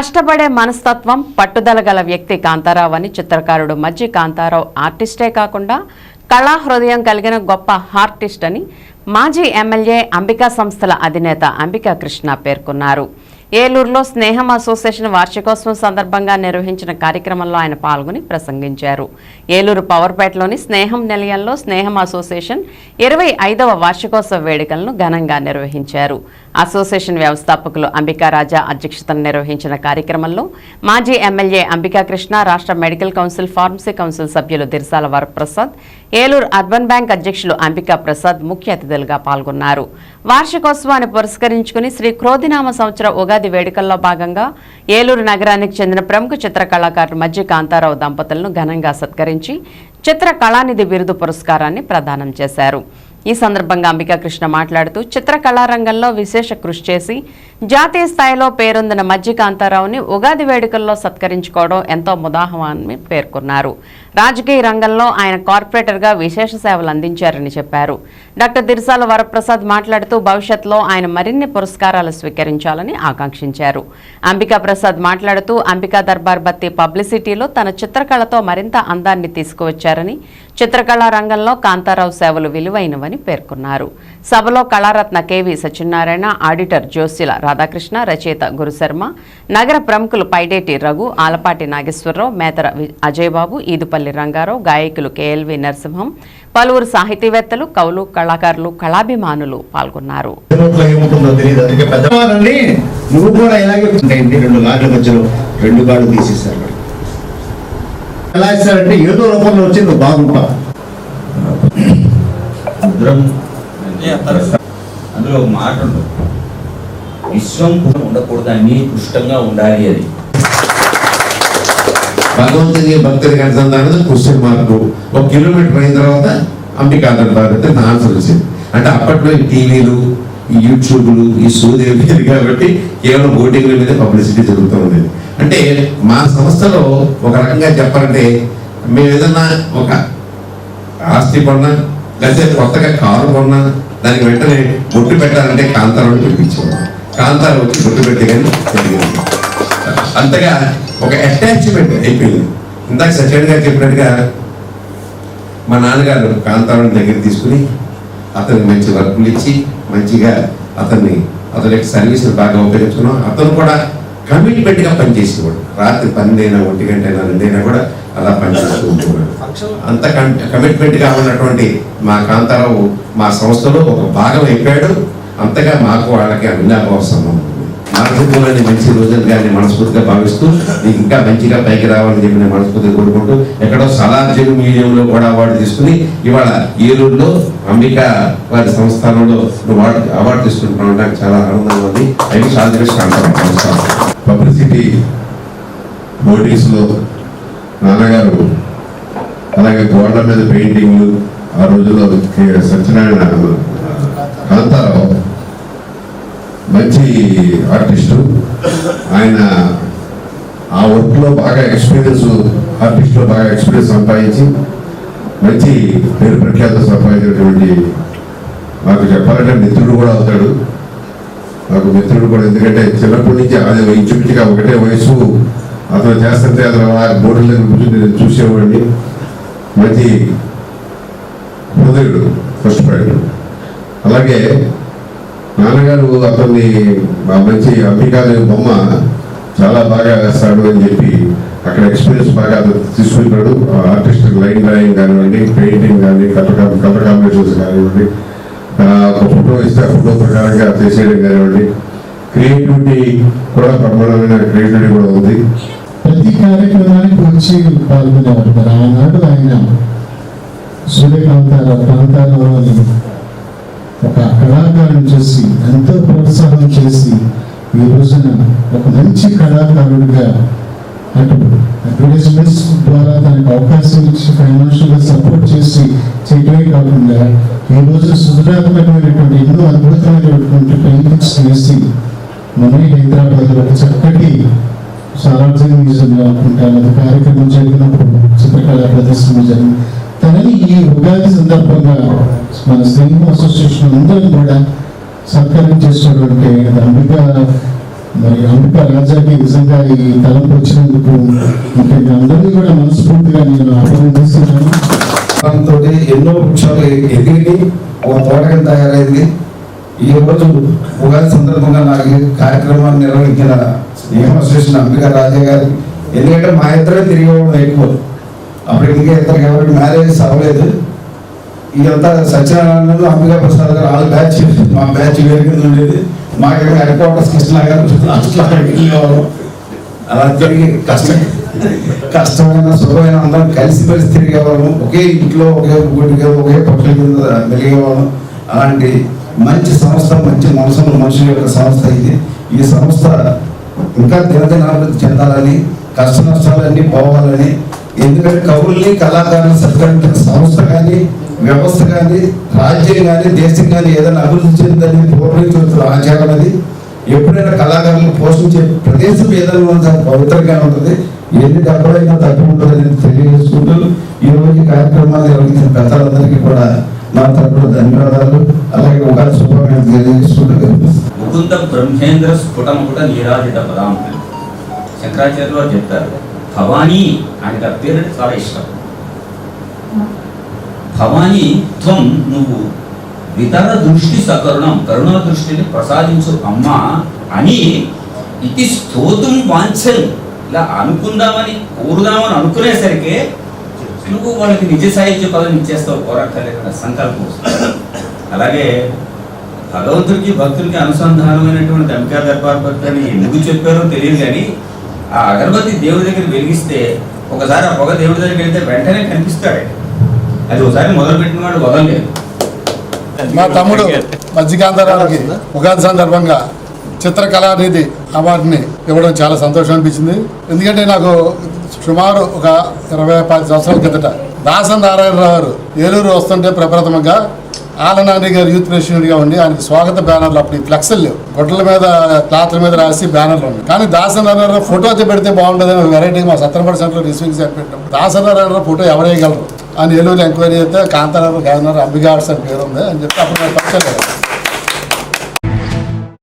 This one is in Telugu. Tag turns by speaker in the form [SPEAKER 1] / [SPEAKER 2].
[SPEAKER 1] కష్టపడే మనస్తత్వం పట్టుదల గల వ్యక్తి కాంతారావు అని చిత్రకారుడు మజ్జి కాంతారావు ఆర్టిస్టే కాకుండా కళా హృదయం కలిగిన గొప్ప ఆర్టిస్ట్ అని మాజీ ఎమ్మెల్యే అంబికా సంస్థల అధినేత అంబికా కృష్ణ పేర్కొన్నారు. ఏలూరులో స్నేహం అసోసియేషన్ వార్షికోత్సవం సందర్భంగా నిర్వహించిన కార్యక్రమంలో ఆయన పాల్గొని ప్రసంగించారు. ఏలూరు పవర్పేటలోని స్నేహం నిలయంలో స్నేహం అసోసియేషన్ ఇరవై ఐదవ వార్షికోత్సవ వేడుకలను ఘనంగా నిర్వహించారు. అసోసియేషన్ వ్యవస్థాపకులు అంబికా రాజా అధ్యక్షతన నిర్వహించిన కార్యక్రమంలో మాజీ ఎమ్మెల్యే అంబికా కృష్ణ రాష్ట్ర మెడికల్ కౌన్సిల్ ఫార్మసీ కౌన్సిల్ సభ్యులు దిర్సాల వరప్రసాద్ ఏలూరు అర్బన్ బ్యాంక్ అధ్యక్షులు అంబికా ప్రసాద్ ముఖ్య అతిథులుగా పాల్గొన్నారు. వార్షికోత్సవాన్ని పురస్కరించుకుని శ్రీ క్రోధినామ సంవత్సర ఉగాది వేడుకల్లో భాగంగా ఏలూరు నగరానికి చెందిన ప్రముఖ చిత్ర మధ్య కాంతారావు దంపతులను ఘనంగా సత్కరించి చిత్ర కళానిధి బిరుదు పురస్కారాన్ని ప్రదానం చేశారు. ఈ సందర్భంగా అంబికా కృష్ణ మాట్లాడుతూ చిత్రకళారంగంలో విశేష కృషి చేసి జాతీయ స్థాయిలో పేరొందిన మజ్జికాంతారావుని ఉగాది వేడుకల్లో సత్కరించుకోవడం ఎంతో ముదాహమని పేర్కొన్నారు. రాజకీయ రంగంలో ఆయన కార్పొరేటర్గా విశేష సేవలు అందించారని చెప్పారు. డాక్టర్ దిర్సాల వరప్రసాద్ మాట్లాడుతూ భవిష్యత్తులో ఆయన మరిన్ని పురస్కారాలు స్వీకరించాలని ఆకాంక్షించారు. అంబికా ప్రసాద్ మాట్లాడుతూ అంబికా దర్బార్ బత్తి పబ్లిసిటీలో తన చిత్రకళతో మరింత అందాన్ని తీసుకువచ్చారని చిత్రకళా రంగంలో కాంతారావు సేవలు విలువైనవని పేర్కొన్నారు. సభలో కళారత్న కేవీ సత్యనారాయణ ఆడిటర్ జోసిల రాధాకృష్ణ రచయిత గురుశర్మ నగర ప్రముఖులు పైడేటి రఘు ఆలపాటి నాగేశ్వరరావు మేతర అజయబాబు ఈదుపల్లి రంగారావు గాయకులు కేఎల్వి నరసింహం పలువురు సాహితీవేత్తలు కవులు కళాకారులు కళాభిమానులు పాల్గొన్నారు.
[SPEAKER 2] ఎలా ఇస్తారంటే ఏదో రూపంలో
[SPEAKER 3] అందులో ఒక మాట ఉండదు విశ్వం కూడా ఉండకూడదు అన్ని పుష్టంగా ఉండాలి అది.
[SPEAKER 4] భగవంతుని భక్తుడికి అనుసంధానం క్వశ్చన్ మార్కు ఒక కిలోమీటర్ అయిన తర్వాత అంబికా దర్బార్ నా ఆన్సర్ వచ్చింది. అంటే అప్పట్లో ఈ టీవీలు ఈ యూట్యూబ్లు ఈ సూదేవి లేదు కాబట్టి కేవలం ఓటింగ్ల మీద పబ్లిసిటీ జరుగుతూ అంటే మా సంస్థలో ఒక రకంగా చెప్పాలంటే మేము ఏదన్నా ఒక ఆస్తి కొన్నా లేకపోతే కొత్తగా కారు కొన్నా దానికి వెంటనే బొట్టు పెట్టాలంటే కాంతారావుని పిలిపించేవాడు ప్రాంతాలు వచ్చి బొట్టు పెట్టి జరిగింది అంతగా ఒక అటాచ్మెంట్ అయిపోయింది. ఇందాక సత్యన్ గారు చెప్పినట్టుగా మా నాన్నగారు కాంతారావుని దగ్గర తీసుకుని అతనికి మంచి వర్కులు ఇచ్చి మంచిగా అతన్ని అతని యొక్క సర్వీసులు బాగా ఉపయోగించుకున్నాం. అతను కూడా కమిట్మెంట్గా పనిచేసేవాడు. రాత్రి పన్నెండైనా ఒంటి గంట అయినా రెండైనా కూడా అలా పనిచేస్తూ ఉంటున్నాడు అంత కమిట్మెంట్గా ఉన్నటువంటి మా కాంతారావు మా సంస్థలో ఒక భాగం అయిపోయాడు. అంతగా మాకు వాళ్ళకి అవినాభావ సంబంధం మార్గంలోని మంచి రోజులు కానీ మనస్ఫూర్తిగా భావిస్తూ నీకు ఇంకా మంచిగా పైకి రావాలని చెప్పి నేను మనస్ఫూర్తిగా కోరుకుంటూ ఎక్కడో సలార్జన్ మీడియంలో కూడా అవార్డు తీసుకుని ఇవాళ ఏలూరులో అంబికా వారి సంస్థానంలో అవార్డు అవార్డు తీసుకుంటున్నాను నాకు చాలా ఆనందంగా ఉంది. అయితే సాధ్యమే నమస్కారం.
[SPEAKER 5] పబ్లిసిటీ హోర్డింగ్స్లో నాన్నగారు అలాగే గోడల మీద పెయింటింగ్లు ఆ రోజుల్లో సత్యనారాయణ కాంతారావు మంచి ఆర్టిస్టు. ఆయన ఆ వర్క్లో బాగా ఎక్స్పీరియన్స్ ఆర్టిస్ట్లో బాగా ఎక్స్పీరియన్స్ సంపాదించి మంచి పేరు ప్రఖ్యాత సంపాదించినటువంటి మాకు చెప్పాలంటే మిత్రుడు కూడా అవుతాడు. నాకు మిత్రుడు కూడా ఎందుకంటే చిన్నప్పటి నుంచి అది ఇంచుమించుగా ఒకటే వయసు. అతను చేస్తుంటే అతను ఆ బోర్డులకు దగ్గర నేను చూసేవాడిని. మంచి హృదయుడు కష్టపడాడు. అలాగే నాన్నగారు అతన్ని మంచి అంబికాదేవి బొమ్మ చాలా బాగా వేస్తాడు అని చెప్పి అక్కడ ఎక్స్పీరియన్స్ బాగా అతను ఆర్టిస్ట్ లైన్ డ్రాయింగ్ కానివ్వండి పెయింటింగ్ కానీ కలర్ కలర్ కాంబినేషన్స్ కానివ్వండి ఒక ఫోటో ఇస్తే ఫోటో ప్రకారంగా చేసేయడం కానివ్వండి. క్రియేటివిటీ కూడా బ్రహ్మాండమైన క్రియేటివిటీ కూడా ఉంది.
[SPEAKER 6] ప్రతి కార్యక్రమానికి వచ్చి పాల్గొనేవారు. మరి ఆనాడు ఆయన సూర్యకాంతారావు ప్రాంతాల్లో ఒక కళాకారుడు చూసి ఎంతో ప్రోత్సాహం చేసి ఈ రోజున ఒక మంచి కళాకారుడిగా అటు అడ్వర్టైజ్మెంట్స్ ద్వారా తనకు అవకాశం ఇచ్చి ఫైనాన్షియల్గా సపోర్ట్ చేసి చేయడమే కాకుండా ఈ రోజు సృజనాత్మకమైనటువంటి ఎన్నో అద్భుతమైనటువంటి పెయింటింగ్స్ వేసి మన హైదరాబాద్లో ఒక చక్కటి సారార్థం మ్యూజియంలో అనుకుంటాను అది కార్యక్రమం జరిగినప్పుడు చిత్రకళా ప్రదర్శన జరిగింది తనని ఈ ఉగాది సందర్భంగా మన సినిమా అసోసియేషన్ అందరం కూడా సత్కారం చేసినటువంటి అంబికా మరి అంబిక రాజాకి నిజంగా ఈ తలంపు వచ్చినందుకు ఇంకా అందరినీ కూడా మనస్ఫూర్తిగా నేను అభినందిస్తున్నాను.
[SPEAKER 7] దాంతో ఎన్నో వృక్షాలు ఎదిగి ఒక తోటగా తయారైంది. ఈ రోజు ఉగాది సందర్భంగా నాకు కార్యక్రమాన్ని నిర్వహించిన స్నేహం అసోసియేషన్ అంబికా రాజా గారు. ఎందుకంటే మా ఇద్దరే తిరిగి పోవడం ఎక్కువ. అప్పుడు ఇంకా ఇద్దరికి కాబట్టి మ్యారేజ్ అవ్వలేదు. ఇదంతా సత్యనారాయణ అంబికా ప్రసాద్ గారు వాళ్ళ బ్యాచ్ మా బ్యాచ్ వేరు కింద ఉండేది. మాకు హెడ్ క్వార్టర్స్ కృష్ణ గారు అట్లా వెళ్ళేవారు అలా తిరిగి కష్టం. కష్టమైన సుఖమైన అందరం కలిసి కలిసి తిరిగేవాళ్ళం ఒకే ఇంట్లో ఒకే గుడిగా ఒకే పక్షుల కింద మెలిగేవాళ్ళం. అలాంటి మంచి సంస్థ మంచి మనసున్న మనుషుల యొక్క సంస్థ ఇది. ఈ సంస్థ ఇంకా దినదినాభివృద్ధి చెందాలని కష్ట నష్టాలన్నీ పోవాలని ఎందుకంటే కవుల్ని కళాకారులు సత్కరించిన సంస్థ కానీ వ్యవస్థ కానీ రాజ్యం కానీ దేశం కానీ ఏదైనా అభివృద్ధి చెందని పూర్వీకుల ఆచారం అది. ఎప్పుడైనా కళాకారులు పోషించే ప్రదేశం ఏదైనా పవిత్రంగా ఉంటుంది. ఎన్ని డబ్బులైనా తప్పు ఉంటుందని తెలియజేసుకుంటూ ఈ రోజు కార్యక్రమాలు నిర్వహించిన పెద్దలందరికీ కూడా నా తరపున ధన్యవాదాలు. అలాగే ఒక శుభాకాంక్షలు తెలియజేసుకుంటూ
[SPEAKER 3] ముకుంద బ్రహ్మేంద్ర స్ఫుటముకుట నీరాజిత పదాం. శంకరాచార్య వారు చెప్తారు భవానీ ఆయనకు ఆ పేరు అంటే చాలా ఇష్టం. భవానీ త్వం నువ్వు ఇతర దృష్టి సకరుణం కరుణ దృష్టిని ప్రసాదించు అమ్మా అని ఇది స్తోతం వాంఛన్ ఇలా అనుకుందామని కోరుదామని అనుకునేసరికి నువ్వు వాళ్ళకి నిజ సాహిత్య పదం ఇచ్చేస్తావు కోరక్కర్లేకుండా సంకల్పం అలాగే భగవంతుడికి భక్తుడికి అనుసంధానమైనటువంటి అంబికా దర్బార్ భక్తి అని ఎందుకు చెప్పారో తెలియదు కానీ ఆ అగరబత్తి దేవుడి దగ్గర వెలిగిస్తే ఒకసారి ఆ పొగ దేవుడి దగ్గరికి వెళ్తే వెంటనే కనిపిస్తాడు. అది ఒకసారి మొదలుపెట్టిన వాడు వదలలేదు
[SPEAKER 8] మా తమ్ముడు మధ్యకాంతరాలకి ఉగాది సందర్భంగా చిత్రకళానిధి అవార్డుని ఇవ్వడం చాలా సంతోషం అనిపించింది. ఎందుకంటే నాకు సుమారు ఒక ఇరవై పది సంవత్సరాల కిందట దాసన్ నారాయణరావు గారు ఏలూరు వస్తుంటే ప్రప్రథమంగా ఆలనాని గారు యూత్ ప్రెసిడెంట్గా ఉండి ఆయనకి స్వాగత బ్యానర్లు అప్పుడు ఈ ఫ్లెక్స్లు లేవు. గొడ్డల మీద క్లాత్ల మీద రాసి బ్యానర్లు ఉన్నాయి. కానీ దాసన్ ఫోటో అయితే పెడితే బాగుంటుందని వెరైటీ మా సత్రపడి సెంటర్లో రిసీవింగ్ సెంటర్ పెట్టాం దాసన్ ఫోటో ఎవరేయగలరు అని ఏలూరు ఎంక్వైరీ అయితే కాంతారావు గారు అంబికా అని పేరు ఉంది అని చెప్పి అప్పుడు నాకు లేదు